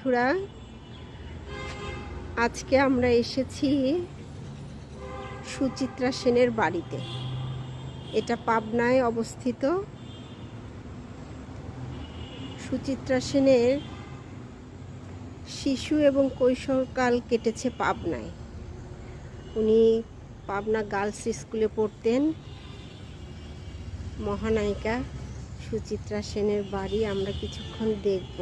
বন্ধুরা, আজকে আমরা এসেছি সুচিত্রা সেনের বাড়িতে। এটা পাবনায় অবস্থিত। সুচিত্রা সেনের শিশু এবং কৈশোরকাল কেটেছে পাবনায়। উনি পাবনা গার্লস স্কুলে পড়তেন। মহানায়িকা সুচিত্রা সেনের বাড়ি আমরা কিছুক্ষণ দেখব।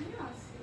Yes.